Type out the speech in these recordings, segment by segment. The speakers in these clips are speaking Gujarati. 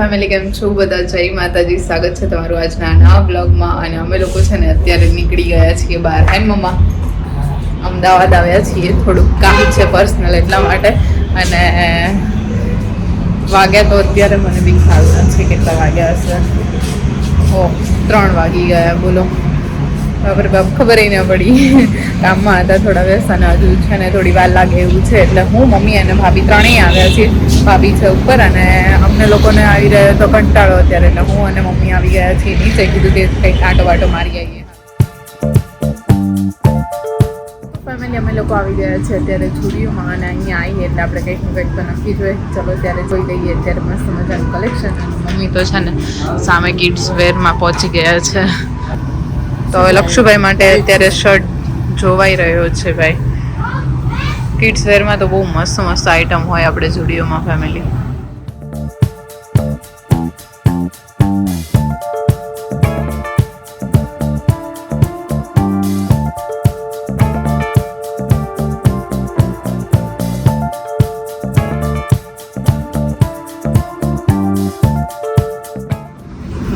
ફેમિલી કેમ છો? બધા જય માતાજી. સ્વાગત છે તમારું આજના નવા બ્લોગમાં અને અમે લોકો છે ને અત્યારે નીકળી ગયા છીએ બહાર. હાય મમ્મા? અમદાવાદ આવ્યા છીએ. થોડુંક કામ છે પર્સનલ એટલા માટે. અને વાગ્યા તો અત્યારે મને બી ખ્યાલ નથી કેટલા વાગ્યા હશે. ઓ ત્રણ વાગી ગયા. બોલો. બરાબર બાપ, ખબર ના પડી. કામમાં હતા થોડા વ્યસ્ત અને હજુ છે ને થોડી વાર લાગે એવું છે. એટલે હું, મમ્મી અને ભાભી ત્રણેય આવ્યા છીએ. ભાભી છે ઉપર અને અમને લોકોને આવી રહ્યો તો કંટાળો અત્યારે. એટલે હું અને મમ્મી આવી ગયા છીએ નીચે. કીધું કે કંઈક આટો વાટો મારી આવીએ. ફેમિલી અમે લોકો આવી ગયા છે અત્યારે જુડીઓમાં અને અહીંયા આવીએ એટલે આપણે કંઈક ને કંઈક તો નક્કી જોઈએ. ચલો ત્યારે જોઈ લઈએ. અત્યારે મસ્ત મજાનું કલેક્શન મમ્મી તો છે ને સામે કિડ્સ વેરમાં પહોંચી ગયા છે. તો હવે લક્ષુભાઈ માટે અત્યારે શર્ટ જોવાઈ રહ્યો છે ભાઈ. કિડ્સ વેરમાં તો બહુ મસ્ત મસ્ત આઈટમ હોય આપણે જુડીઓમાં ફેમિલી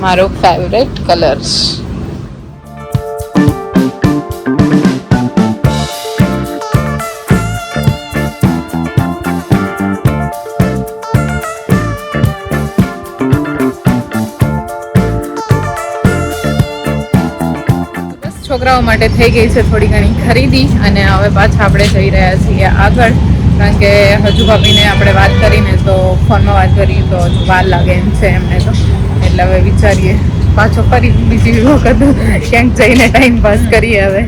મારો ફેવરેટ કલર્સ છોકરાઓ માટે થઈ ગઈ છે થોડી ઘણી ખરીદી અને હવે પાછા આપણે જઈ રહ્યા છીએ આગળ. કારણ કે હજુ ભાભીને આપણે વાત કરીને તો ફોનમાં વાત કરીએ તો હજુ વાર લાગે એમ છે એમને તો. એટલે હવે વિચારીએ પાછો ફરી બીજી વખત ક્યાંક જઈને ટાઈમ પાસ કરીએ હવે.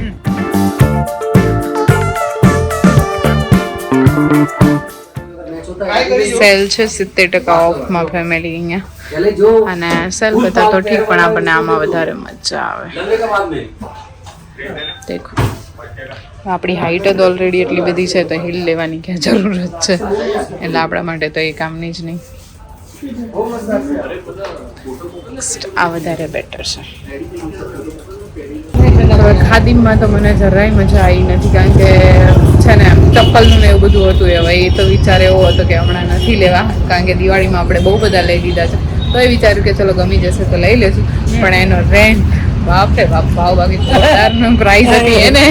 સેલ છે સિત્તેર ટકા ઓફમાં ફેમિલી અહીંયા. અને સેલ બધા તો ઠીક પણ આપણને આમાં વધારે મજા આવે. દેખો. આપણી હાઈટ જ ઓલરેડી એટલી બધી છે, તો હિલ લેવાની ક્યાં જરૂરત છે. એટલે આપણા માટે તો એ કામની જ નહીં. આ વધારે બેટર છે. ખાદીમમાં તો મને જરાય મજા આવી નથી, કારણ કે છે ને ચપ્પલનું ને એવું બધું હતું એ, હવે એ તો વિચાર એવો હતો કે હમણાં નથી લેવા, કારણ કે દિવાળીમાં આપણે બહુ બધા લઈ લીધા છે. તો એ વિચાર્યું કે ચલો ગમી જશે તો લઈ લેશું. પણ એનો રેન્ટ બાપ રે બાપ ભાવ બાકી હજારનો પ્રાઇસ હતી એને.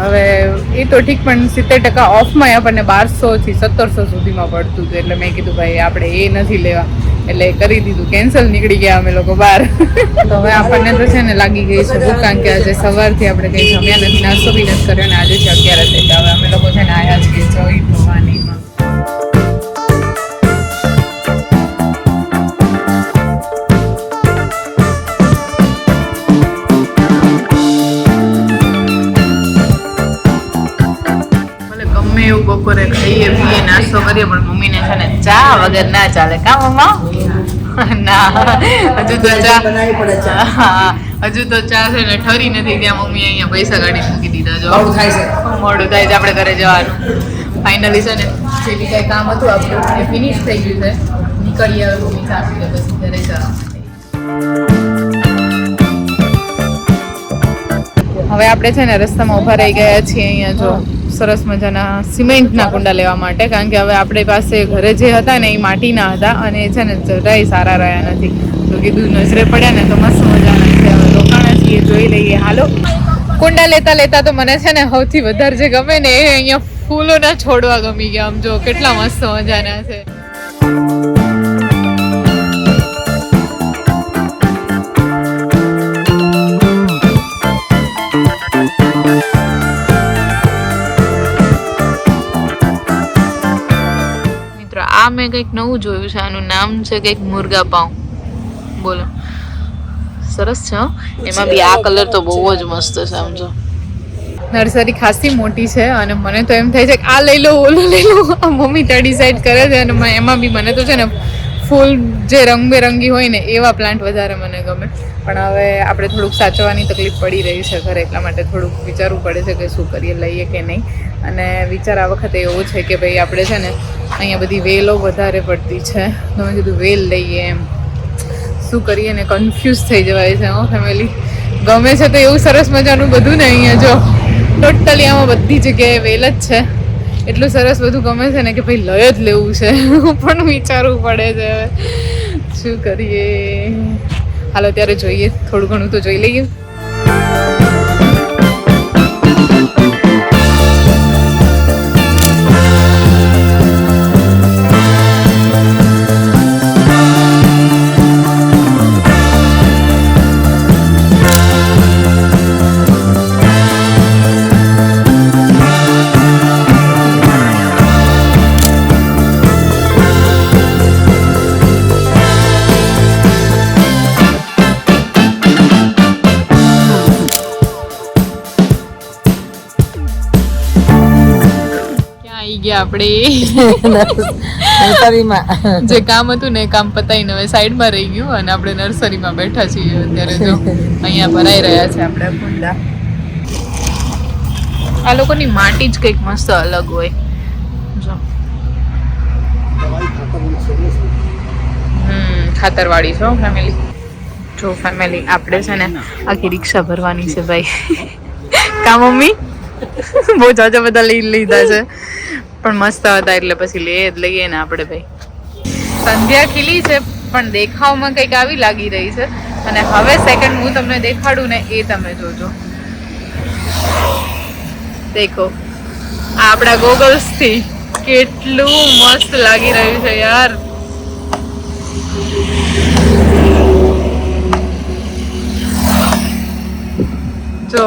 હવે એ તો ઠીક પણ સિત્તેર ટકા ઓફમાં આપણને બારસો થી સત્તરસો સુધીમાં પડતું હતું. એટલે મેં કીધું ભાઈ આપણે એ નથી લેવા. એટલે કરી દીધું. કેન્સલ નીકળી ગયા અમે લોકો બહાર. તો હવે આપણને તો છે ને લાગી ગઈ છે ભૂખ કારણ કે આજે સવારથી આપણે કંઈ જમ્યા નથી નાસ્તો બી નથી કર્યો ને આજે છે અગિયાર એટલે હવે અમે લોકો છે ને આવ્યા છીએ જોઈ ભવાનીમાં. કર્યો પણ મમ્મીને છે ને ચા વગર ના ચાલે. કા મમ્મા? ના હજુ તો ચા હજુ તો ચા છે ને ઠરી નથી ત્યાં મમ્મી અહીંયા પૈસા કાઢી મૂકી દીધા જો. મોડું થાય છે. મોડું થાય છે આપણે ઘરે જવાનું. ફાઇનલી છે ને જે બી કાંઈ કામ હતું આપણું એ ફિનિશ થઈ ગયું છે. નીકળીએ હવે મમ્મી સાસુ પછી ઘરે જવાનું હવે આપણે છે ને રસ્તામાં ઊભા રહી ગયા છીએ અહીંયા જો. સરસ મજાના સિમેન્ટના કુંડા લેવા માટે, કારણ કે હવે આપણી પાસે ઘરે જે હતા ને એ માટીના હતા અને એ છે ને જરાય સારા રહ્યા નથી. તો કીધું નજરે પડ્યા ને તો મસ્ત મજાના છે. હવે રોકાણા છીએ, જોઈ લઈએ. હાલો. કુંડા લેતા લેતા તો મને છે ને સૌથી વધારે જે ગમે ને એ અહીંયા ફૂલોના છોડવા ગમી ગયા. આમ જો કેટલા મસ્ત મજાના છે. કંઈક નવું જોયું છે. આનું નામ છે કંઈક મુર્ગા પાઉં. બોલો. સરસ છે. એમાં બી આ કલર તો બહુ જ મસ્ત છે સમજો નર્સરી ખાસી મોટી છે અને મને તો એમ થાય છે કે આ લઈ લો, ઓલું લઈ લો. મમ્મી ત્યાં ડિસાઈડ કરે છે અને એમાં બી મને તો છે ને ફૂલ જે રંગબેરંગી હોય ને એવા પ્લાન્ટ વધારે મને ગમે. પણ હવે આપણે થોડુંક સાચવવાની તકલીફ પડી રહી છે ઘરે, એટલા માટે થોડુંક વિચારવું પડે છે કે શું કરીએ, લઈએ કે નહીં. અને વિચાર આ વખતે એવો છે કે ભાઈ આપણે છે ને અહીંયા બધી વેલો વધારે પડતી છે. તો મેં કીધું વેલ લઈએ એમ. શું કરીએ ને કન્ફ્યુઝ થઈ જવાય છે, હો ફેમિલી ગમે છે તો એવું સરસ મજાનું બધું ને અહીંયા જો. ટોટલી આમાં બધી જગ્યાએ વેલ જ છે. એટલું સરસ બધું ગમે છે ને કે ભાઈ લય જ લેવું છે. પણ વિચારવું પડે છે. હવે શું કરીએ? હાલો ત્યારે જોઈએ. થોડું ઘણું તો જોઈ લઈએ. આપણે જે કામ હતું ને કામ પતાવીને હવે સાઈડમાં રહી ગયું અને આપણે નર્સરીમાં બેઠા છીએ અત્યારે જો. અહીંયા ભરાઈ રહ્યા છે આપણે કુંડા આ લોકોની માટી જ કંઈક મસ્ત અલગ હોય. જો. ખાતરવાળી છો ફેમિલી જો ફેમિલી આપણે છે ને આખી રિક્ષા ભરવાની છે ભાઈ. કા મમ્મી? બહુ જાજા બધા લઈ લીધા છે. પણ મસ્ત હતા એટલે પછી લઈએ જ લઈએ ને આપણે ભાઈ. સંધ્યા ખીલી છે, પણ દેખાવમાં કંઈક આવી લાગી રહી છે. અને હવે સેકન્ડ હું તમને દેખાડું ને એ તમે જોજો. દેખો, આ આપણા ગોગલ્સથી કેટલું મસ્ત લાગી રહ્યું છે યાર. જો.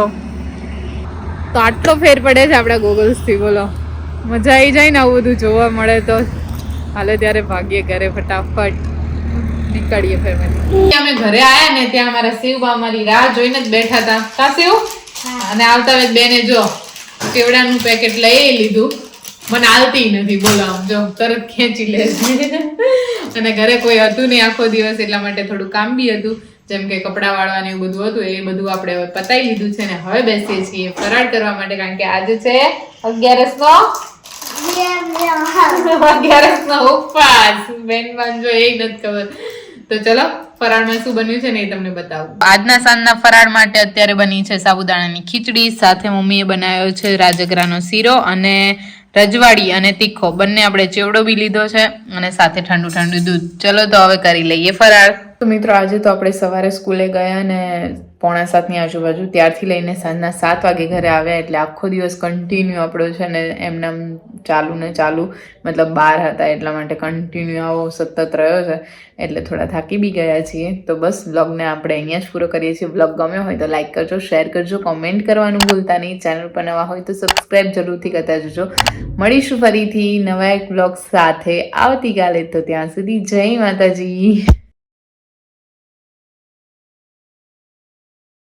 તો આટલો ફેર પડે છે આપણા ગોગલ્સથી, બોલો. મજા આવી જાય ને આવું બધું જોવા મળે તો. હાલે ત્યારે ભાગીએ ઘરે ફટાફટ. નીકળીએ ફેમિલી અમે ઘરે આયા ને ત્યાં અમારા શિવબા અમારી રાહ જોઈને જ બેઠા હતા. કા શિવ? અને આવતા વેત બેને જો કેવડાનું પેકેટ લઈ લીધું. મને આલતી નથી બોલો આમ જો તરત ખેંચી લે. અને ઘરે કોઈ હતું નહીં આખો દિવસ એટલા માટે થોડું કામ બી હતું. જેમ કે કપડાં વાળવાનું એવું બધું હતું એ બધું આપણે હવે પતાઈ લીધું છે ને હવે બેસીએ છીએ ફરાળ કરવા માટે કારણ કે આજે છે અગિયારસ નો અગિયારસ ઉપવાસ. બેન જો એ નથી ખબર. તો ચલો, ફરાળમાં શું બન્યું છે ને એ તમને બતાવું. આજના સાંજના ફરાળ માટે અત્યારે બની છે સાબુદાણાની ખીચડી, સાથે મમ્મીએ બનાવ્યો છે રાજગરાનો શીરો અને રજવાડી અને તીખો. બંને આપણે ચેવડો બી લીધો છે અને સાથે ઠંડુ ઠંડુ દૂધ. ચલો તો હવે કરી લઈએ ફરાળ. તો મિત્રો, આજે તો આપણે સવારે સ્કૂલે ગયા ને પોણા સાતની આજુબાજુ ત્યારથી લઈને સાંજના સાત વાગે ઘરે આવ્યા એટલે આખો દિવસ કન્ટિન્યુ આપણો છે ને એમને એમ ચાલુ ને ચાલુ, મતલબ બહાર હતા એટલા માટે કન્ટિન્યુ આવો સતત રહ્યો છે. એટલે થોડા થાકી બી ગયા છીએ. તો બસ બ્લોગને આપણે અહીંયા જ પૂરો કરીએ છીએ. બ્લોગ ગમ્યો હોય તો લાઈક કરજો શેર કરજો કોમેન્ટ કરવાનું ભૂલતા નહીં. ચેનલ પર નવા હોય તો સબસ્ક્રાઈબ જરૂરથી કરતા જજો. મળીશું ફરીથી નવા એક બ્લોગ સાથે. આવતીકાલે તો ત્યાં સુધી જય માતાજી.